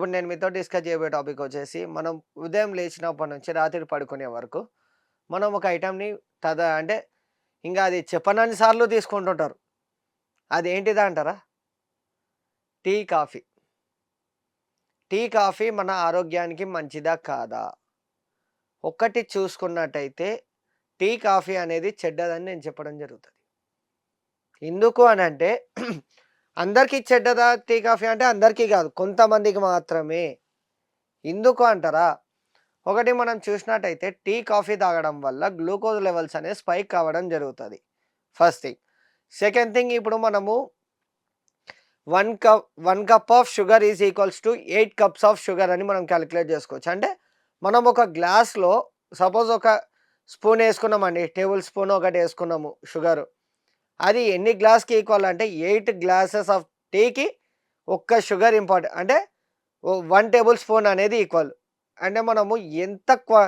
ఇప్పుడు నేను మీతో డిస్కస్ చేయబోయే టాపిక్ వచ్చేసి మనం ఉదయం లేచినప్పటి నుంచి రాత్రి పడుకునే వరకు మనం ఒక ఐటెంని తద అంటే ఇంకా అది చెప్పనన్ని సార్లు తీసుకుంటుంటారు. అది ఏంటిదా అంటారా? Tea coffee. టీ కాఫీ మన ఆరోగ్యానికి మంచిదా కాదా? ఒక్కటి చూసుకున్నట్టయితే టీ కాఫీ అనేది చెడ్డదని నేను చెప్పడం జరుగుతుంది. ఎందుకు అని అంటే అందరికీ చెడ్డదా టీ కాఫీ అంటే అందరికీ కాదు కొంతమందికి మాత్రమే. ఎందుకు అంటారా? ఒకటి మనం చూసినట్టయితే టీ కాఫీ తాగడం వల్ల గ్లూకోజ్ లెవెల్స్ అనేది స్పైక్ కావడం జరుగుతుంది. First thing. సెకండ్ థింగ్ ఇప్పుడు మనము one cup one cup of sugar is equals to eight cups of sugar అని మనం క్యాలిక్యులేట్ చేసుకోవచ్చు. అంటే మనం ఒక గ్లాస్లో సపోజ్ ఒక స్పూన్ వేసుకున్నామండి టేబుల్ స్పూన్ ఒకటి వేసుకున్నాము షుగర్. అది ఎన్ని గ్లాస్కి ఈక్వల్ అంటే ఎయిట్ గ్లాసెస్ ఆఫ్ టీకి ఒక్క షుగర్ ఇంపార్టెంట్ అంటే వన్ టేబుల్ స్పూన్ అనేది ఈక్వల్ అంటే మనము ఎంత క్వా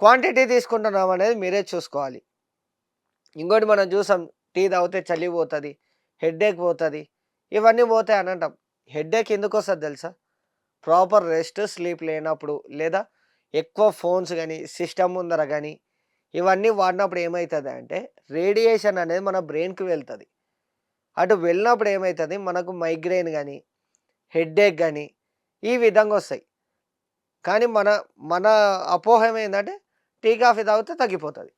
క్వాంటిటీ తీసుకుంటున్నాం అనేది మీరే చూసుకోవాలి. ఇంకోటి మనం చూసాం టీ తాగితే చలి పోతుంది హెడ్ఏక్ పోతుంది ఇవన్నీ పోతాయి అని అంటాం. హెడ్ఏక్ ఎందుకు వస్తుంది తెలుసా? ప్రాపర్ రెస్ట్ స్లీప్ లేనప్పుడు లేదా ఎక్కువ ఫోన్స్ కానీ సిస్టమ్ ముందర కానీ ఇవన్నీ వాడినప్పుడు ఏమవుతుంది అంటే రేడియేషన్ అనేది మన బ్రెయిన్కి వెళ్తుంది. అటు వెళ్ళినప్పుడు ఏమవుతుంది మనకు మైగ్రెయిన్ కానీ హెడ్ఏక్ కానీ ఈ విధంగా వస్తాయి. కానీ మన మన అపోహం ఏంటంటే టీ కాఫీ తాగితే తగ్గిపోతుంది.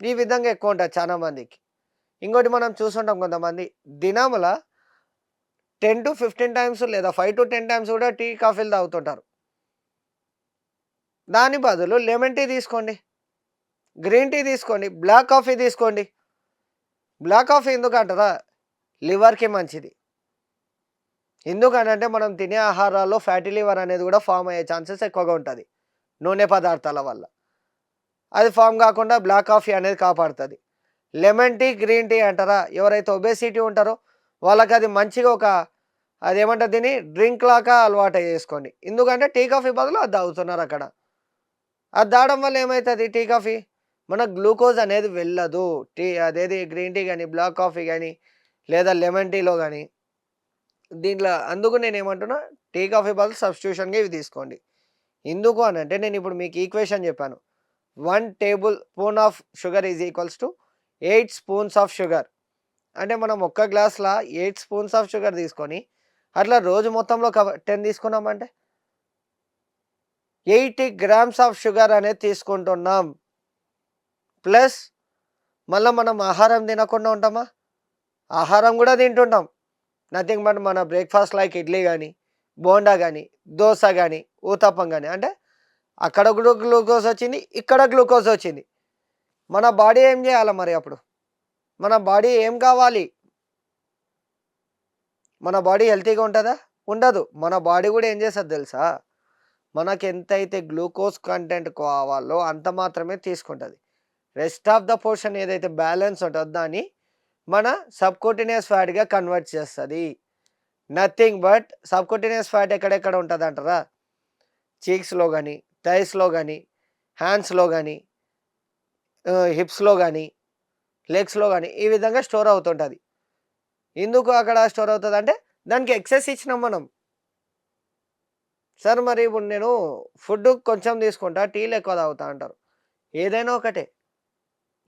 ఈ విధంగా ఎక్కువ ఉంటుంది చాలామందికి. ఇంకోటి మనం చూస్తుంటాం కొంతమంది దినముల టెన్ టు ఫిఫ్టీన్ టైమ్స్ లేదా ఫైవ్ టు టెన్ టైమ్స్ కూడా టీ కాఫీలు తాగుతుంటారు. దాని బదులు లెమన్ టీ తీసుకోండి. గ్రీన్ టీ తీసుకోండి. బ్లాక్ కాఫీ తీసుకోండి. బ్లాక్ కాఫీ ఎందుకు అంటారా లివర్కి మంచిది. ఎందుకనంటే మనం తినే ఆహారాల్లో ఫ్యాటీ లివర్ అనేది కూడా ఫామ్ అయ్యే ఛాన్సెస్ ఎక్కువగా ఉంటుంది. నూనె పదార్థాల వల్ల. అది ఫామ్ కాకుండా బ్లాక్ కాఫీ అనేది కాపాడుతుంది. లెమన్ టీ గ్రీన్ టీ అంటారా? ఎవరైతే ఒబేసిటీ ఉంటారో వాళ్ళకి అది మంచిగా ఒక అది ఏమంటారు దీన్ని? డ్రింక్ లాగా అలవాటు చేసుకోండి. ఎందుకంటే టీ కాఫీ బదులు అది తాగుతున్నారు అక్కడ. అది తాగడం వల్ల ఏమవుతుంది టీ కాఫీ మన గ్లూకోజ్ అనేది వెళ్ళదు. టీ అదేది గ్రీన్ టీ కానీ బ్లాక్ కాఫీ కానీ లేదా లెమన్ టీలో కానీ దీంట్లో అందుకు నేను ఏమంటున్నా టీ కాఫీ బదులు సబ్స్టిట్యూషన్గా ఇవి తీసుకోండి. ఎందుకు అని అంటే నేను ఇప్పుడు మీకు ఈక్వేషన్ చెప్పాను. One tablespoon of sugar is equals to eight spoons of sugar. అంటే మనం ఒక్క గ్లాస్లో ఎయిట్ స్పూన్స్ ఆఫ్ షుగర్ తీసుకొని అట్లా రోజు మొత్తంలో టెన్ తీసుకున్నామంటే? ఎయిటీ గ్రామ్స్ ఆఫ్ షుగర్ అనేది తీసుకుంటున్నాం. ప్లస్ మళ్ళీ మనం ఆహారం తినకుండా ఉంటామా? ఆహారం కూడా తింటుంటాం. నథింగ్ బట్ మన బ్రేక్ఫాస్ట్ లైక్ ఇడ్లీ కానీ బోండా కానీ దోశ కానీ ఊతప్పం కానీ అంటే అక్కడ కూడా గ్లూకోజ్ వచ్చింది ఇక్కడ గ్లూకోజ్ వచ్చింది. మన బాడీ ఏం చేయాలి మరి అప్పుడు? మన బాడీ ఏం కావాలి? మన బాడీ హెల్తీగా ఉంటుందా? ఉండదు. మన బాడీ కూడా ఏం చేస్తుంది తెలుసా? మనకు ఎంతైతే గ్లూకోజ్ కంటెంట్ కావాలో అంత మాత్రమే తీసుకుంటుంది. రెస్ట్ ఆఫ్ ద పోర్షన్ ఏదైతే బ్యాలెన్స్ ఉంటుందో దాన్ని మన సబ్కోటినియస్ ఫ్యాట్గా కన్వర్ట్ చేస్తుంది. నథింగ్ బట్ సబ్కోటినియస్ ఫ్యాట్ ఎక్కడెక్కడ ఉంటుంది అంటారా చీక్స్లో కానీ థైస్లో కానీ హ్యాండ్స్లో కానీ హిప్స్లో కానీ లెగ్స్లో కానీ ఈ విధంగా స్టోర్ అవుతుంటుంది. ఎందుకు అక్కడ స్టోర్ అవుతుంది అంటే దానికి ఎక్సెస్ ఇచ్చినాం మనం. సార్ మరి ఇప్పుడు నేను ఫుడ్ కొంచెం తీసుకుంటా టీలు ఎక్కువ తాగుతా అంటారు. ఏదైనా ఒకటే.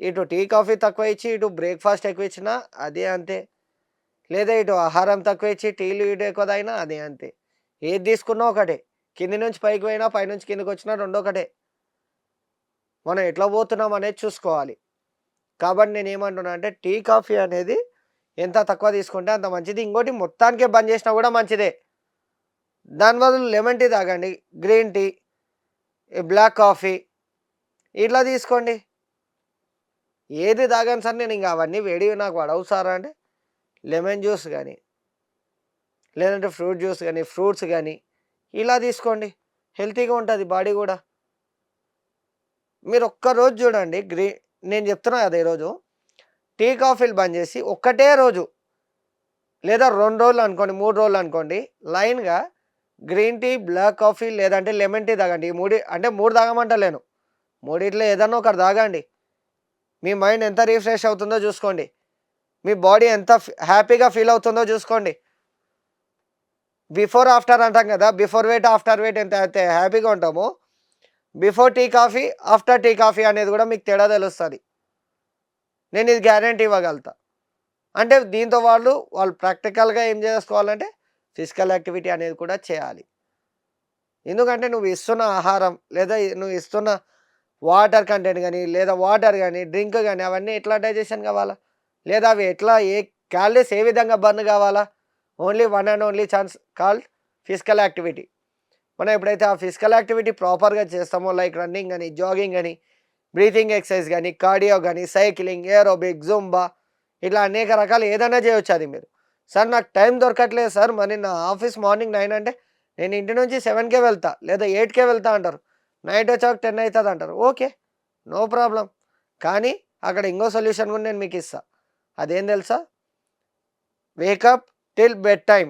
ఇటు టీ కాఫీ తక్కువ ఇచ్చి ఇటు బ్రేక్ఫాస్ట్ ఎక్కువ ఇచ్చినా అదే అంతే. లేదా ఇటు ఆహారం తక్కువ ఇచ్చి టీలు ఇటు ఎక్కువ తాగినా అదే అంతే. ఏది తీసుకున్నా ఒకటే. కింది నుంచి పైకి పోయినా పైనుంచి కిందకి వచ్చినా రెండో ఒకటే. మనం ఎట్లా పోతున్నాం అనేది చూసుకోవాలి. కాబట్టి నేను ఏమంటున్నా అంటే టీ కాఫీ అనేది ఎంత తక్కువ తీసుకుంటే అంత మంచిది. ఇంకోటి మొత్తానికే బంద్ చేసినా కూడా మంచిదే. దాని బదులు లెమన్ టీ తాగండి. గ్రీన్ టీ బ్లాక్ కాఫీ ఇట్లా తీసుకోండి. ఏది తాగాను సార్ నేను ఇంకా అవన్నీ వేడి నాకు పడవు సార్ అంటే? లెమన్ జ్యూస్ కానీ లేదంటే ఫ్రూట్ జ్యూస్ కానీ ఫ్రూట్స్ కానీ ఇలా తీసుకోండి. హెల్తీగా ఉంటుంది బాడీ కూడా. మీరు ఒక్కరోజు చూడండి గ్రీ నేను చెప్తున్నా కదా ఈరోజు టీ కాఫీలు బంద్ చేసి ఒక్కటే రోజు లేదా రెండు రోజులు అనుకోండి మూడు రోజులు అనుకోండి లైన్గా గ్రీన్ టీ బ్లాక్ కాఫీ లేదంటే లెమన్ టీ తాగండి. ఈ మూడి అంటే మూడు తాగమంటలేను. మూడిట్లో ఏదన్నా ఒకటి తాగండి. మీ మైండ్ ఎంత రీఫ్రెష్ అవుతుందో చూసుకోండి. మీ బాడీ ఎంత హ్యాపీగా ఫీల్ అవుతుందో చూసుకోండి. బిఫోర్ ఆఫ్టర్ అంటాం కదా బిఫోర్ వెయిట్ ఆఫ్టర్ వెయిట్ ఎంత అయితే హ్యాపీగా ఉంటామో before tea coffee after tea coffee అనేది కూడా మీకు తేడా తెలుస్తుంది. నేను ఇది గ్యారంటీ ఇవ్వగలుగుతా. అంటే దీంతో వాళ్ళు వాళ్ళు ప్రాక్టికల్గా ఏం చేసుకోవాలంటే ఫిజికల్ యాక్టివిటీ అనేది కూడా చేయాలి. ఎందుకంటే నువ్వు ఇస్తున్న ఆహారం లేదా నువ్వు ఇస్తున్న వాటర్ కంటెంట్ కానీ లేదా వాటర్ కానీ డ్రింక్ కానీ అవన్నీ ఎట్లా డైజెషన్ కావాలా? లేదా అవి ఎట్లా ఏ క్యాలరీస్ ఏ విధంగా బర్న్ కావాలా? Only one and only chance called physical activity. మనం ఎప్పుడైతే ఆ ఫిజికల్ యాక్టివిటీ ప్రాపర్గా చేస్తామో లైక్ రన్నింగ్ కానీ జాగింగ్ కానీ బ్రీతింగ్ ఎక్సర్సైజ్ కానీ కార్డియో కానీ సైక్లింగ్ ఏరోబిక్ జుంబా ఇట్లా అనేక రకాలు ఏదైనా చేయొచ్చు అది మీరు. సార్ నాకు టైం దొరకట్లేదు సార్ మరి నా ఆఫీస్ మార్నింగ్ నైన్ అంటే నేను ఇంటి నుంచి సెవెన్కే వెళ్తా లేదా ఎయిట్కే వెళ్తా అంటారు. నైట్ వచ్చాక టెన్ అవుతుంది అంటారు. Okay no problem. కానీ అక్కడ ఇంకో సొల్యూషన్ కూడా నేను మీకు ఇస్తా. అదేం తెలుసా? Wake up till bed time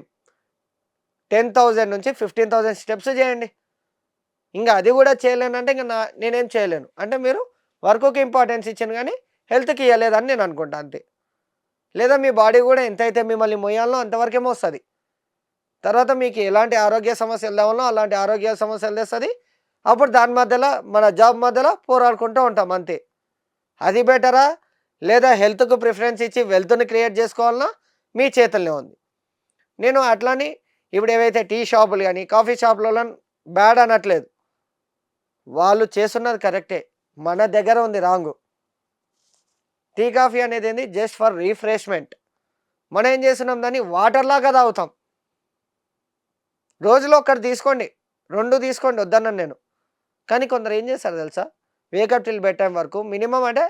ten thousand నుంచి ఫిఫ్టీన్ థౌజండ్ స్టెప్స్ చేయండి. ఇంకా అది కూడా చేయలేనంటే ఇంకా నా నేనేం చేయలేను. అంటే మీరు వర్క్కి ఇంపార్టెన్స్ ఇచ్చాను కానీ హెల్త్కి ఇవ్వలేదని నేను అనుకుంటా అంతే. లేదా మీ బాడీ కూడా ఎంతైతే మిమ్మల్ని మొయ్యాలో అంతవరకేమో వస్తుంది తర్వాత మీకు ఎలాంటి ఆరోగ్య సమస్యలు లేవాలో అలాంటి ఆరోగ్య సమస్యలు తెస్తుంది. అప్పుడు దాని మధ్యలో మన జాబ్ మధ్యలో పోరాడుకుంటూ ఉంటాం అంతే. అది బెటరా? లేదా హెల్త్కు ప్రిఫరెన్స్ ఇచ్చి వెల్త్ని క్రియేట్ చేసుకోవాలన్నా మీ చేతుల్లో ఉంది. నేను అట్లని ఇప్పుడు ఏవైతే టీ షాపులు కానీ కాఫీ షాపులలో బ్యాడ్ అనట్లేదు. వాళ్ళు చేస్తున్నది కరెక్టే. మన దగ్గర ఉంది రాంగు. టీ కాఫీ అనేది ఏంది? Just for refreshment. మనం ఏం చేస్తున్నాం? దాన్ని వాటర్ లాగా తాగుతాం. రోజులో ఒక్కటి తీసుకోండి. రెండు తీసుకోండి. వద్దన్నాను నేను. కానీ కొందరు ఏం చేస్తారు తెలుసా? Wake up till bed time వరకు మినిమం అంటే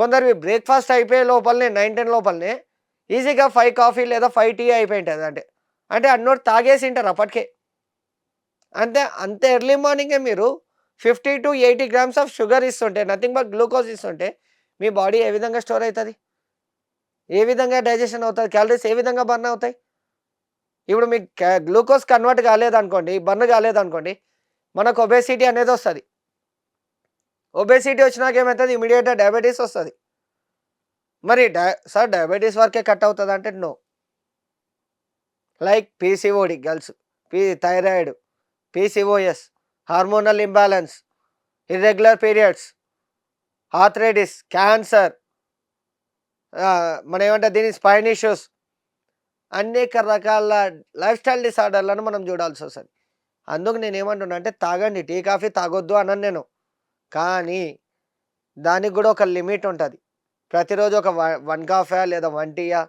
కొందరు బ్రేక్ఫాస్ట్ అయిపోయే లోపలనే నైన్ టెన్ లోపలనే ఈజీగా ఫైవ్ కాఫీ లేదా ఫైవ్ టీ అయిపోయి ఉంటుంది అంటే. అంటే అన్నోటి తాగేసి ఉంటారు అప్పటికే. అంతే అంత ఎర్లీ మార్నింగే మీరు fifty to eighty grams of sugar ఇస్తుంటే నథింగ్ బట్ గ్లూకోజ్ ఇస్తుంటే మీ బాడీ ఏ విధంగా స్టోర్ అవుతుంది? ఏ విధంగా డైజెషన్ అవుతుంది? క్యాలరీస్ ఏ విధంగా బర్న్ అవుతాయి? ఇప్పుడు మీకు గ్లూకోజ్ కన్వర్ట్ కాలేదనుకోండి బర్న్ కాలేదనుకోండి మనకు ఒబేసిటీ అనేది వస్తుంది. ఒబేసిటీ వచ్చినాక ఏమవుతుంది ఇమీడియట్గా డయాబెటీస్ వస్తుంది. మరి డై సార్ డయాబెటీస్ వరకే కట్ అవుతుంది అంటే no like PCOD girls P thyroid PCOS hormonal imbalance irregular periods arthritis cancer మన ఏమంటే? దీని స్పైన్ ఇష్యూస్ అనేక రకాల లైఫ్ స్టైల్ డిసార్డర్లను మనం చూడాల్సి వస్తుంది. అందుకు నేను ఏమంటున్నా అంటే తాగండి టీ కాఫీ తాగొద్దు అన్నాను నేను. కానీ దానికి కూడా ఒక లిమిట్ ఉంటుంది. ప్రతిరోజు ఒక వన్ కాఫీయా లేదా వన్ టీయా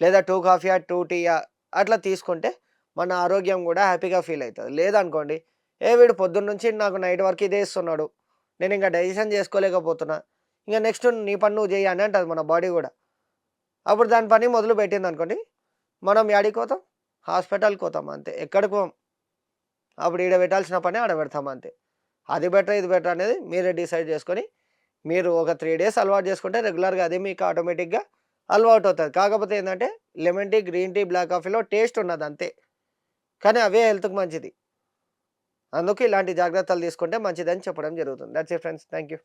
లేదా టూ కాఫీయా టూ టీయా అట్లా తీసుకుంటే మన ఆరోగ్యం కూడా హ్యాపీగా ఫీల్ అవుతుంది లేదనుకోండి ఏ వీడు పొద్దున్న నుంచి నాకు నైట్ వరకు ఇదే ఇస్తున్నాడు నేను ఇంకా డైజెషన్ చేసుకోలేకపోతున్నా ఇంకా నెక్స్ట్ నీ పని నువ్వు చేయి అని అంటుంది మన బాడీ కూడా. అప్పుడు దాని పని మొదలు పెట్టింది అనుకోండి మనం యాడికి పోతాం? హాస్పిటల్కి పోతాం అంతే. ఎక్కడికి పోం? అప్పుడు ఈడ పెట్టాల్సిన పని ఆడ పెడతాం అంతే. అది బెటర్ ఇది బెటర్ అనేది మీరే డిసైడ్ చేసుకొని మీరు ఒక త్రీ డేస్ అలవాటు చేసుకుంటే రెగ్యులర్గా అది మీకు ఆటోమేటిక్గా అలవాటు అవుతుంది. కాకపోతే ఏంటంటే lemon tea green tea black కాఫీలో టేస్ట్ ఉన్నది అంతే. కానీ అవే హెల్త్కి మంచిది. అందుకు ఇలాంటి జాగ్రత్తలు తీసుకుంటే మంచిదని చెప్పడం జరుగుతుంది. That's a friends thank you